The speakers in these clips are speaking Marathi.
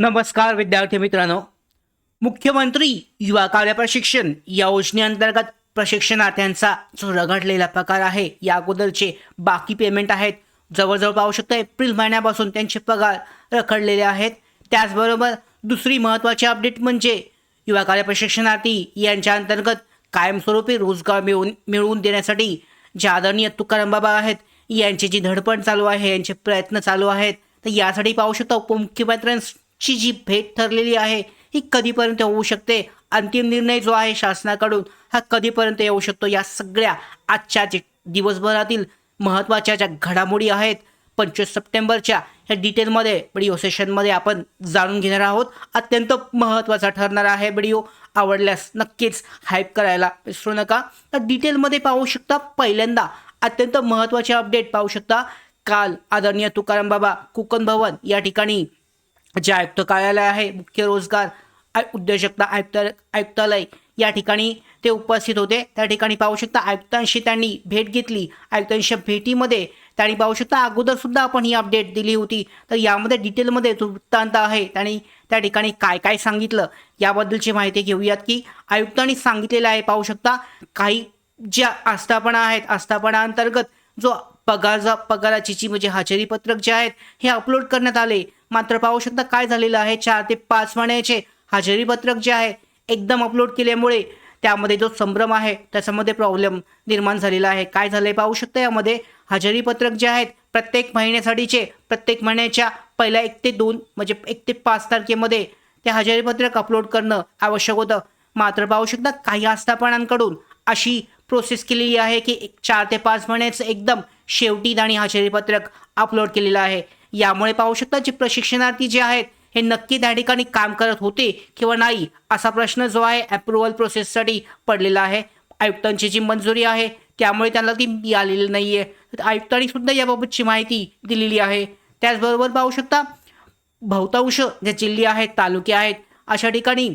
नमस्कार विद्यार्थी मित्रांनो. मुख्यमंत्री युवा कार्य प्रशिक्षण या योजनेअंतर्गत प्रशिक्षणार्थ्यांचा जो रगडलेला पगार आहे. या अगोदरचे बाकी पेमेंट आहेत. जवळजवळ पाहू शकता एप्रिल महिन्यापासून त्यांचे पगार रखडलेले आहेत. त्याचबरोबर दुसरी महत्त्वाची अपडेट म्हणजे युवा कार्य प्रशिक्षणार्थी यांच्या अंतर्गत कायमस्वरूपी रोजगार मिळवून मिळवून देण्यासाठी जे आदरणीय तुकाराम बाबा आहेत यांची जी धडपड चालू आहे यांचे प्रयत्न चालू आहेत. तर यासाठी पाहू शकता ची जी भेट ठरलेली आहे ही कधीपर्यंत होऊ शकते? अंतिम निर्णय जो आहे शासनाकडून हा कधीपर्यंत येऊ शकतो? या सगळ्या आजच्या जे दिवसभरातील महत्त्वाच्या ज्या घडामोडी आहेत पंचवीस सप्टेंबरच्या ह्या डिटेलमध्ये व्हिडिओ सेशनमध्ये आपण जाणून घेणार आहोत. अत्यंत महत्त्वाचा ठरणार आहे व्हिडिओ. आवडल्यास नक्कीच हाईप करायला विसरू नका. तर डिटेलमध्ये पाहू शकता पहिल्यांदा अत्यंत महत्त्वाचे अपडेट पाहू शकता. काल आदरणीय तुकाराम बाबा कुकन भवन या ठिकाणी जे आयुक्त कार्यालय आहे मुख्य रोजगार आय- उद्योजकता आयुक्त आयुक्तालय या ठिकाणी ते उपस्थित होते. त्या ठिकाणी पाहू शकता आयुक्तांशी त्यांनी भेट घेतली. आयुक्तांच्या भेटीमध्ये त्यांनी पाहू शकता अगोदर सुद्धा आपण ही अपडेट दिली होती. तर यामध्ये डिटेलमध्ये जो वृत्तांत आहे त्यांनी त्या ठिकाणी काय काय सांगितलं याबद्दलची माहिती घेऊयात की आयुक्तांनी सांगितलेलं आहे. पाहू शकता काही ज्या आस्थापना आहेत आस्थापनाअंतर्गत जो पगारचा पगाराची जी म्हणजे हजेरी पत्रक जे आहेत हे अपलोड करण्यात आले. मात्र पाहू शकता काय झालेलं आहे? चार ते पाच महिन्याचे हजेरी पत्रक जे आहे एकदम अपलोड केल्यामुळे त्यामध्ये जो संभ्रम आहे त्याच्यामध्ये प्रॉब्लेम निर्माण झालेला आहे. काय झालंय पाहू शकता यामध्ये? हजेरी पत्रक जे आहेत प्रत्येक महिन्यासाठीचे प्रत्येक महिन्याच्या पहिल्या एक ते दोन म्हणजे एक ते पाच तारखेमध्ये ते हजेरी पत्रक अपलोड करणं आवश्यक होतं. मात्र पाहू शकता काही आस्थापनांकडून अशी प्रोसेस केलेली आहे की एक चार ते पाच महिन्याचं एकदम शेवटी आणि हा शरीरपत्रक अपलोड केलेलं आहे. यामुळे पाहू शकता जे प्रशिक्षणार्थी जे आहेत हे नक्की त्या ठिकाणी काम करत होते किंवा नाही असा प्रश्न जो आहे अप्रुव्हल प्रोसेससाठी पडलेला आहे. आयुक्तांची जी मंजुरी आहे त्यामुळे त्यांना ती मिळालेली नाही आहे आयुक्तांनी सुद्धा याबाबतची माहिती दिलेली आहे. त्याचबरोबर पाहू शकता बहुतांश जे जिल्हे आहेत तालुके आहेत अशा ठिकाणी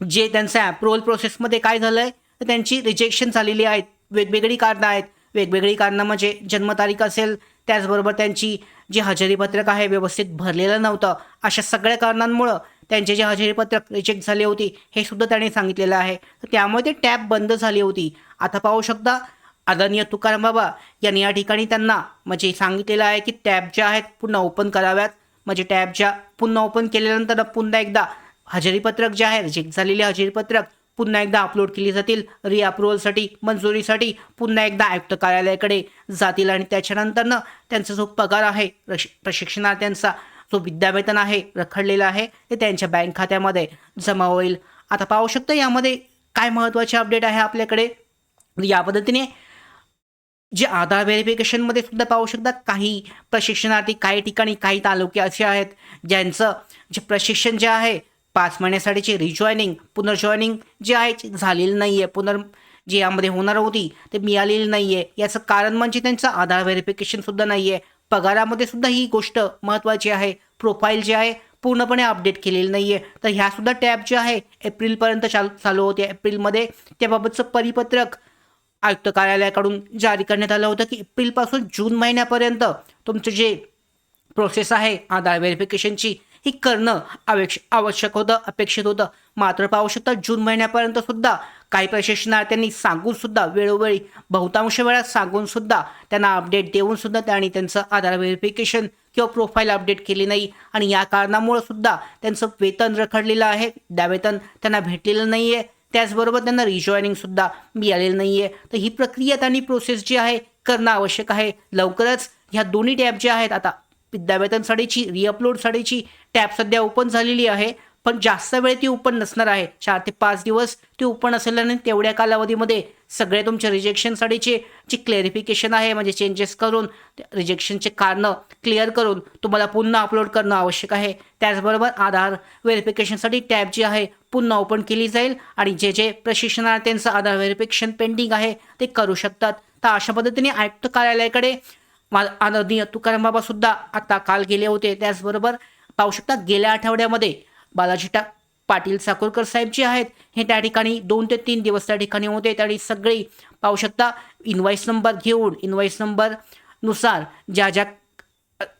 जे त्यांचं अप्रुव्हल प्रोसेसमध्ये काय झालं आहे तर त्यांची रिजेक्शन झालेली आहेत. वेगवेगळी कारणं आहेत. वेगवेगळी कारणं म्हणजे जन्मतारीख असेल त्याचबरोबर त्यांची जी हजेरीपत्रक आहे व्यवस्थित भरलेलं नव्हतं अशा सगळ्या कारणांमुळं त्यांचे जे हजेरीपत्रक रिजेक्ट झाले होते हे सुद्धा त्यांनी सांगितलेलं आहे. तर त्यामुळे ते टॅब बंद झाली होती. आता पाहू शकता आदरणीय तुकाराम बाबा यांनी या ठिकाणी त्यांना म्हणजे सांगितलेलं आहे की टॅब ज्या आहेत पुन्हा ओपन कराव्यात. म्हणजे टॅब ज्या पुन्हा ओपन केल्यानंतर पुन्हा एकदा हजेरीपत्रक जे आहे रिजेक्ट झालेले हजेरीपत्रक पुन्हा एकदा अपलोड केली जातील. रिअप्रुव्हलसाठी मंजुरीसाठी पुन्हा एकदा आयुक्त कार्यालयाकडे जातील आणि त्याच्यानंतरनं त्यांचा जो पगार आहे प्रशि प्रशिक्षणार्थ्यांचा जो विद्यावेतन आहे रखडलेला आहे ते त्यांच्या बँक खात्यामध्ये जमा होईल. आता पाहू शकतो यामध्ये काय महत्त्वाचे अपडेट आहे आपल्याकडे? या पद्धतीने जे आधार व्हेरिफिकेशनमध्ये सुद्धा पाहू शकतात काही प्रशिक्षणार्थी काही ठिकाणी काही तालुके असे आहेत ज्यांचं जे प्रशिक्षण जे आहे पाच महिन्यासाठीचे रिजॉईनिंग पुनर्जॉईनिंग जे आहे झालेलं नाही आहे पुनर् जे यामध्ये होणार होती ते मिळालेली नाही आहे याचं कारण म्हणजे त्यांचं आधार व्हेरिफिकेशनसुद्धा नाही आहे पगारामध्ये सुद्धा ही गोष्ट महत्त्वाची आहे. प्रोफाईल जे आहे पूर्णपणे अपडेट केलेली नाही आहे तर ह्यासुद्धा टॅब जे आहे एप्रिलपर्यंत चालू चालू होते एप्रिलमध्ये त्याबाबतचं परिपत्रक आयुक्त कार्यालयाकडून जारी करण्यात आलं होतं की एप्रिलपासून जून महिन्यापर्यंत तुमचं जे प्रोसेस आहे आधार व्हेरिफिकेशनची ही करणं आवश्य आवश्यक होतं अपेक्षित होतं. मात्र पाहू शकता जून महिन्यापर्यंत सुद्धा काही प्रशिक्षणार्थ्यांनी सांगून सुद्धा वेळोवेळी बहुतांश वेळा सांगून सुद्धा त्यांना अपडेट देऊन सुद्धा त्यांनी त्यांचं आधार व्हेरिफिकेशन किंवा प्रोफाईल अपडेट केली नाही. आणि या कारणामुळे सुद्धा त्यांचं वेतन रखडलेलं आहे. द्यावेतन त्यांना भेटलेलं नाही आहे त्याचबरोबर त्यांना रिजॉईनिंगसुद्धा मिळालेलं नाही आहे तर ही प्रक्रिया त्यांनी प्रोसेस जी आहे करणं आवश्यक आहे. लवकरच ह्या दोन्ही टॅब ज्या आहेत आता विद्यावेतन साडीची रिअपलोड साडीची टॅब सध्या ओपन झालेली आहे. पण जास्त वेळ ती ओपन नसणार आहे. चार ते पाच दिवस ती ओपन असल्याने तेवढ्या कालावधीमध्ये सगळे तुमच्या रिजेक्शनसाठीचे जे क्लेरिफिकेशन आहे म्हणजे चेंजेस करून रिजेक्शनचे कारणं क्लिअर करून तुम्हाला पुन्हा अपलोड करणं आवश्यक आहे. त्याचबरोबर आधार व्हेरिफिकेशनसाठी टॅब जी आहे पुन्हा ओपन केली जाईल आणि जे जे प्रशिक्षणार्थ्यांचं आधार व्हेरिफिकेशन पेंडिंग आहे ते करू शकतात. तर अशा पद्धतीने आयुक्त कार्यालयाकडे मा आदरणीय तुकाराम बाबा सुद्धा आता काल गेले होते त्याचबरोबर पाहू शकता गेल्या आठवड्यामध्ये बालाजी टा पाटील साकोरकर साहेब जे आहेत हे त्या ठिकाणी दोन ते तीन दिवस त्या ठिकाणी होते. त्यावेळी सगळी पाहू शकता इन्व्हॉइस नंबर घेऊन इनवाईस नंबरनुसार ज्या ज्या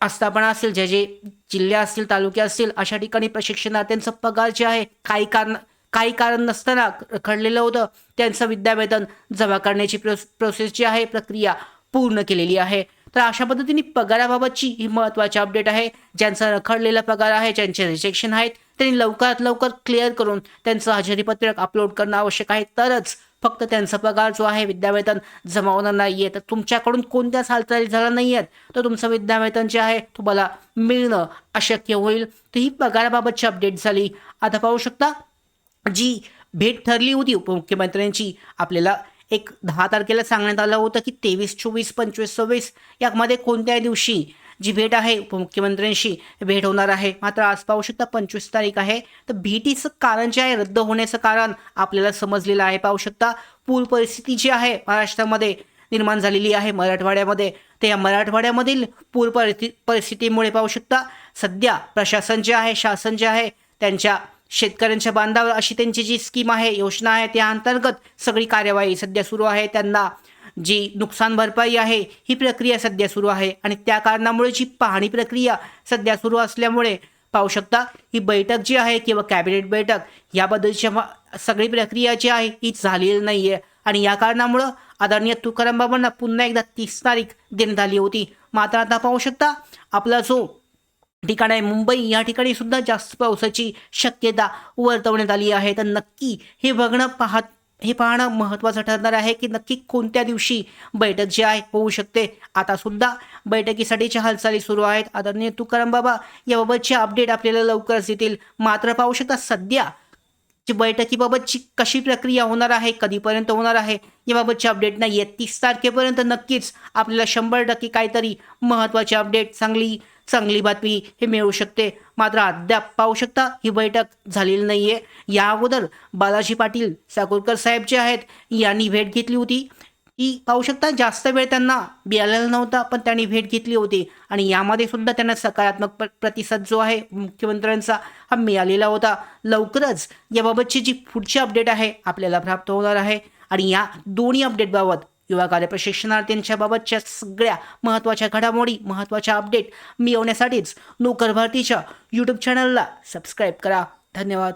आस्थापना असतील ज्या जे जिल्हे असतील तालुके असतील अशा ठिकाणी प्रशिक्षणार्थ्यांचं पगार जे आहे काही कारण काही कारण नसताना रखडलेलं होतं. त्यांचं विद्यावेतन जमा करण्याची प्रोस प्रोसेस जी आहे प्रक्रिया पूर्ण केलेली आहे. तर अशा पद्धतीने पगाराबाबतची ही महत्त्वाची अपडेट आहे. ज्यांचा रखडलेला पगार आहे ज्यांचे रिजेक्शन आहेत त्यांनी लवकरात लवकर क्लिअर करून त्यांचं हजेरीपत्रक अपलोड करणं आवश्यक आहे. तरच फक्त त्यांचा पगार जो आहे विद्यावेतन जमा होणार नाही आहे तर तुमच्याकडून कोणत्याच हालचाली झाल्या नाही आहेत तर तुमचं विद्यावेतन जे आहे तुम्हाला मिळणं अशक्य होईल. तर ही पगाराबाबतची अपडेट झाली. आता पाहू शकता जी भेट ठरली होती उपमुख्यमंत्र्यांची आपल्याला एक दहा तारखेला सांगण्यात आलं होतं की तेवीस चोवीस पंचवीस सव्वीस यामध्ये कोणत्याही दिवशी जी भेट आहे उपमुख्यमंत्र्यांशी भेट होणार आहे? मात्र आज पाहू शकता पंचवीस तारीख आहे. तर भेटीचं कारण जे आहे रद्द होण्याचं कारण आपल्याला समजलेलं आहे. पाहू शकता पूर परिस्थिती जी आहे महाराष्ट्रामध्ये निर्माण झालेली आहे. मराठवाड्यामध्ये तर या मराठवाड्यामधील पूर परिस्थिती परिस्थितीमुळे पाहू शकता सध्या प्रशासन जे आहे शासन जे आहे त्यांच्या शेतकऱ्यांच्या बांधावर अशी त्यांची जी स्कीम आहे योजना आहे त्या अंतर्गत सगळी कार्यवाही सध्या सुरू आहे. त्यांना जी नुकसान भरपाई आहे ही प्रक्रिया सध्या सुरू आहे. आणि त्या कारणामुळे जी पाहणी प्रक्रिया सध्या सुरू असल्यामुळे पाहू शकता ही बैठक जी आहे किंवा कॅबिनेट बैठक याबद्दलची मा- सगळी प्रक्रिया जी आहे ही झालेली नाही आहे आणि या कारणामुळं आदरणीय तुकाराम बाबांना पुन्हा एकदा तीस तारीख देण्यात आली होती. मात्र आता पाहू शकता आपला जो ठिकाण आहे. मुंबई या ठिकाणी सुद्धा जास्त पावसाची शक्यता वर्तवण्यात आली आहे. तर नक्की हे बघणं पाहत हे पाहणं महत्त्वाचं ठरणार आहे की नक्की कोणत्या दिवशी बैठक जी आहे होऊ शकते. आता सुद्धा बैठकीसाठीच्या हालचाली सुरू आहेत. आदरणीय तुकाराम बाबा याबाबतचे अपडेट आपल्याला लवकरच येतील. मात्र पाहू शकता सध्या बैठकीबाबतची कशी प्रक्रिया होणार आहे कधीपर्यंत होणार आहे याबाबतची अपडेट नाही. आहे तीस तारखेपर्यंत नक्कीच आपल्याला शंभर टक्के काहीतरी महत्त्वाची अपडेट चांगली चांगली बातमी हे मिळू शकते. मात्र अद्याप पाहू शकता ही बैठक झालेली नाही आहे या अगोदर बालाजी पाटील साकोरकर साहेब जे आहेत यांनी भेट घेतली होती. ती पाहू शकता जास्त वेळ त्यांना मिळालेला नव्हता पण त्यांनी भेट घेतली होती. आणि यामध्ये सुद्धा त्यांना सकारात्मक प्रतिसाद जो आहे मुख्यमंत्र्यांचा हा मिळालेला होता. लवकरच याबाबतची जी पुढची अपडेट आहे आपल्याला प्राप्त होणार आहे. आणि या दोन्ही अपडेटबाबत युवा कार्य प्रशिक्षणार्थींच्या बाबतच्या सगळ्या महत्त्वाच्या घडामोडी महत्त्वाच्या अपडेट मिळवण्यासाठीच नोकर भारतीच्या यूट्यूब चॅनलला सबस्क्राईब करा. धन्यवाद.